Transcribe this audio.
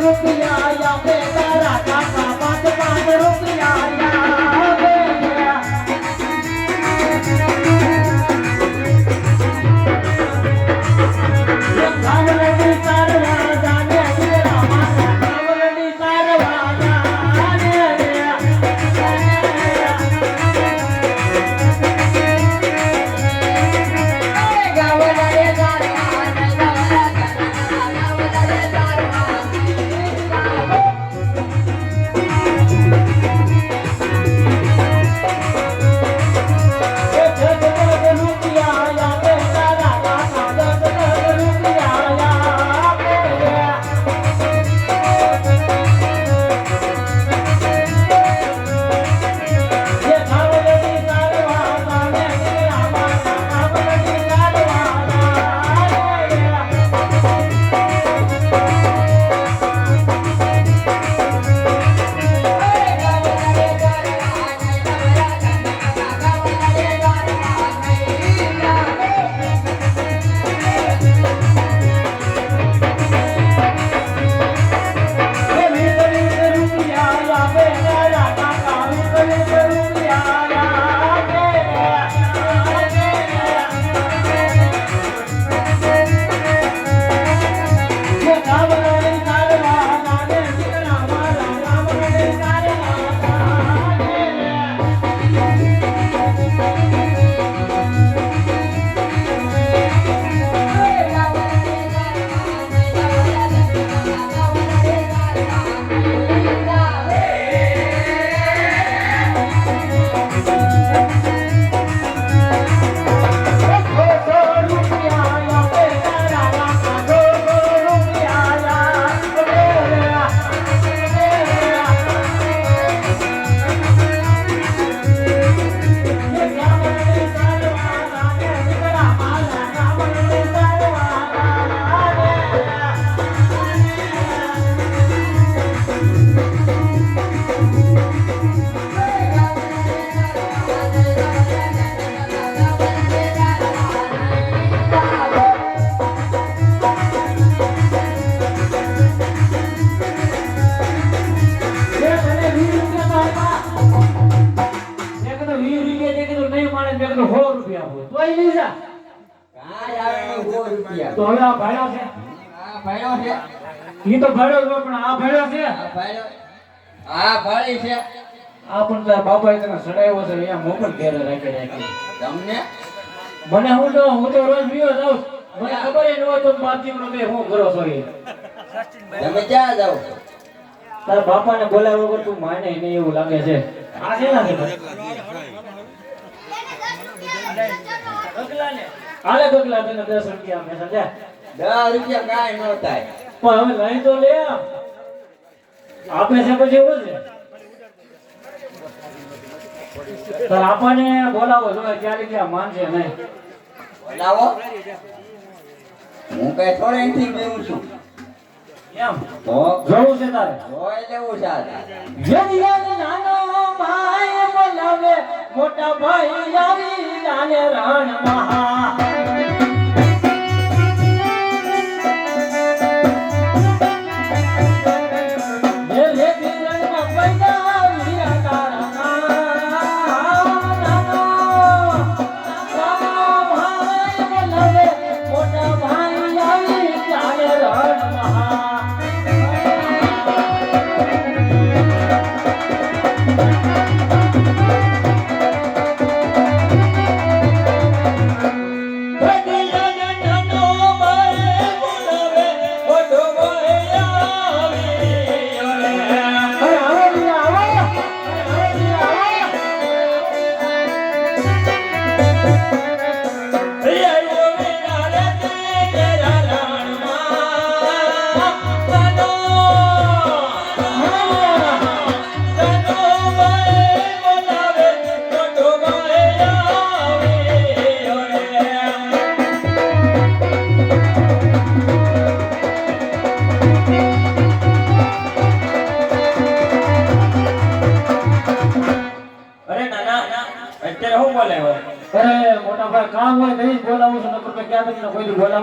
રૂપિયા આપે કીધું સો રૂપિયા આપો. તોય નહીં જા. તો હવે આ ભાડ્યો છે. ઈ તો ભાડ્યો જ પણ આ ભાડ્યો છે. હા ભાળી છે. આ પણ તારા બાપાએ તને સડાવ્યો છે અહીંયા મોકલ ઘેરે રાખી રાખી. તમને? મને હું તો હું તો રોજ પીવો જાઉં. મને ખબર એ ન હોય તો બાપજીનો બે હું કરો છો એ તમે ક્યાં જાઓ તારા બાપાને બોલાવ્યા વગર તું માને નહીં એવું લાગે છે. આ છે ના છે. હાલે ગગલા તને દસ રૂપિયા આપે સમજ્યા. દસ રૂપિયા કાંઈ ન થાય. પણ હવે લઈ તો લે આમ. આપે છે પછી એવું છે. તો આપણને બોલાવો જો ક્યારે ક્યાં માનશે નહીં. બોલાવો. હું કઈ થોડે અહીંથી બેહું છું. એમ. તો જોવું છે તારે? જોઈ લેવું છે. જેની યાદ નાનો મોટા ભાઈ આવી નાને રણ મહા. શું અરે મોટા ભાઈ કામ હોય નહીં બોલાવું છું નકર ક્યાં તમને કોઈ બોલાવું?